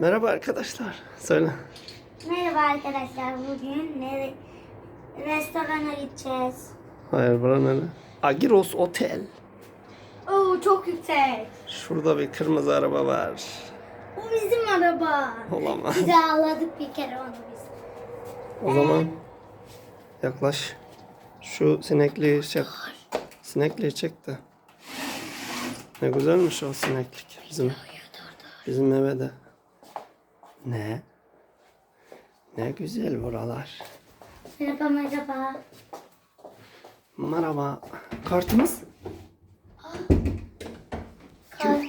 Merhaba arkadaşlar. Söyle. Merhaba arkadaşlar. Bugün ne restorana gideceğiz. Hayır bura nere? Agiros Otel. Oo çok yüksek. Şurada bir kırmızı araba var. Bu bizim araba. Olamaz. Biz ağladık bir kere onu biz. O zaman yaklaş. Şu sinekliği çek. Sinekliği çek de. Ne güzelmiş o sineklik. Bizim, bizim eve de. Ne? Ne güzel buralar. Merhaba merhaba. Merhaba. Kartımız? Kart.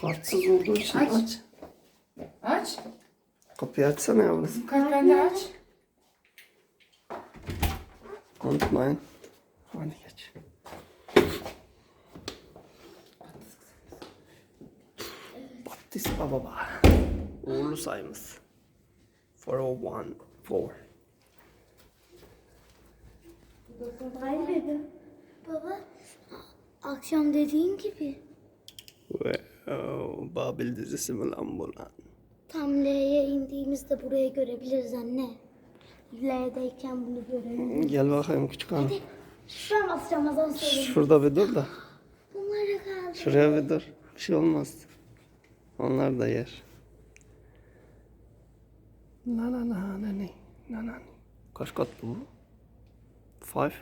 Kartsız olduğu için aç. Aç. Aç. Kapıyı açsana yavrum. Kalk ben de aç. Unutmayın. Hadi geç. Baptist Baba. Uğurlu sayımız. 4014. Hayır dedim. Baba akşam dediğin gibi. Wow, Babil dizisi mi lan bu lan? Tam L'ye indiğimizde burayı görebiliriz anne. L'deyken bunu görelim. Gel bakayım küçük hanım. Şuradan basacağım azan söyleyeyim. Şurada bir dur da. Bunlara kaldı. Şuraya bir dur. Bir şey olmaz. Onlar da yer. La la la la ne? La la. Kaç katlı bu? Five.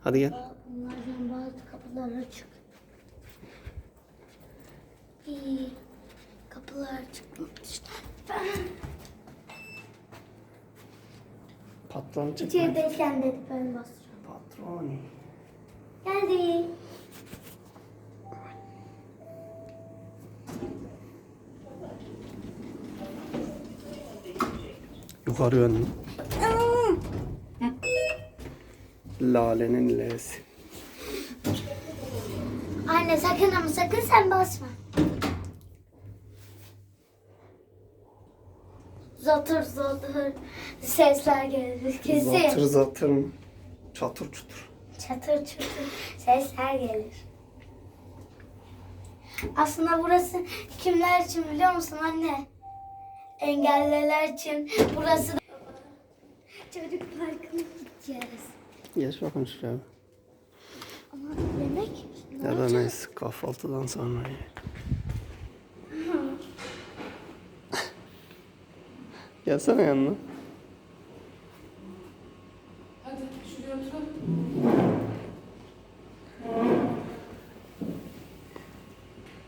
Hadi gel. Bunlardan bazı kapılar açık. İyi. Kapılar açıkmış. Patron çıkma. İçerideyken dedi ben basacağım. Patroni. Geldi. Yukarı yönlü. Lale'nin L'si. Anne sakın ama sakın sen basma. Zatır zatır sesler gelir kesin. Zatır zatır mı? Çatır çutur. Çatır çatır sesler gelir. Aslında burası kimler için biliyor musun anne? Engelliler için burası da... Çocuk parkına gideceğiz. Geç bakın şuraya. Ama yemek ne Ya da neyse kahvaltıdan sonra ye. Gelsene yanına. Hadi şuraya otur.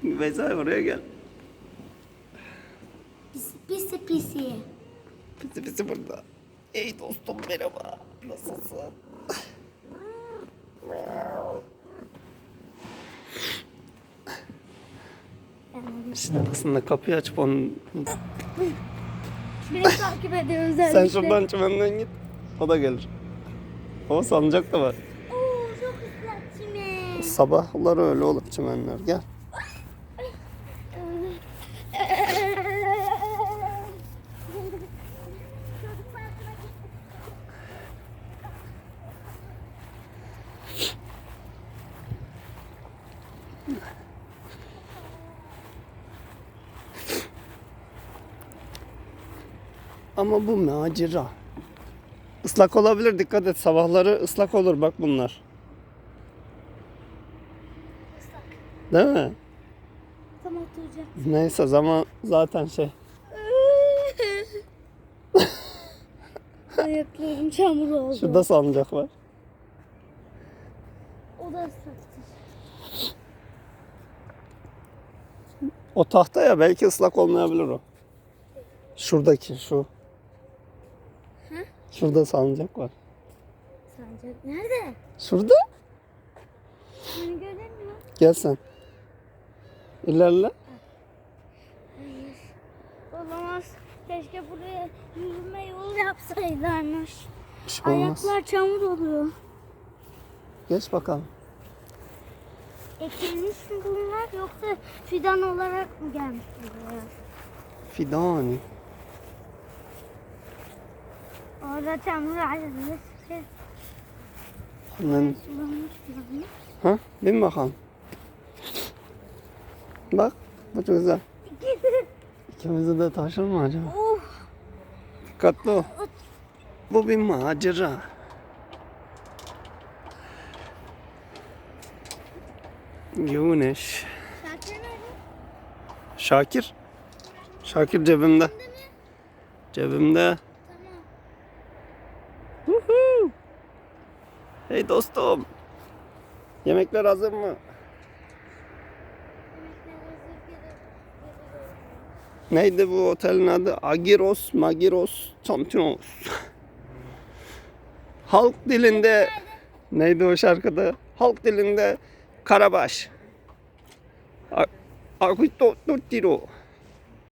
Vezay oraya gel. Pisi pisi. Pisi burada. Ey dostum merhaba. Nasılsın? İşte aslında kapıyı açıp onun... Beni takip ediyoruz Sen şuradan çimenden git. O da gelir. O salıncak da var. Oo çok ıslak çimen. Sabahları öyle olur çimenler. Gel. Çocuk parkına git. Ama bu macera. Islak olabilir dikkat et sabahları ıslak olur bak bunlar. Değil mi? Tam oturacak. Neyse zaman zaten şey. Ayaklarım çamur oldu. Şurada salıncak var. O da ıslaktır. O tahta ya belki ıslak olmayabilir o. Şuradaki şu. Şurada salıncak var. Sancak nerede? Şurada. Beni göremiyor. Gel sen. İlerle. Olamaz. Keşke buraya yürüme yolu yapsaylarmış. Bir şey. Ayaklar çamur oluyor. Geç bakalım. Ekilmiş mi bunlar yoksa fidan olarak mı gelmiş buraya? Fidani. Orada çamur ayrılmış. Annen. Sulanmış fidanı. Ha? Bin bakalım. Bak Bu çok güzel. İkimizi de taşır mı acaba? Dikkatli ol. Bu bir macera. Güneş. Şakir. Şakir cebimde. Cebimde. Huhu. Hey dostum. Yemekler hazır mı? Neydi bu otelin adı? Agiros, Magiros, Champions. Halk dilinde neydi o şarkıda? Halk dilinde Carabash. Aguito Tortiro.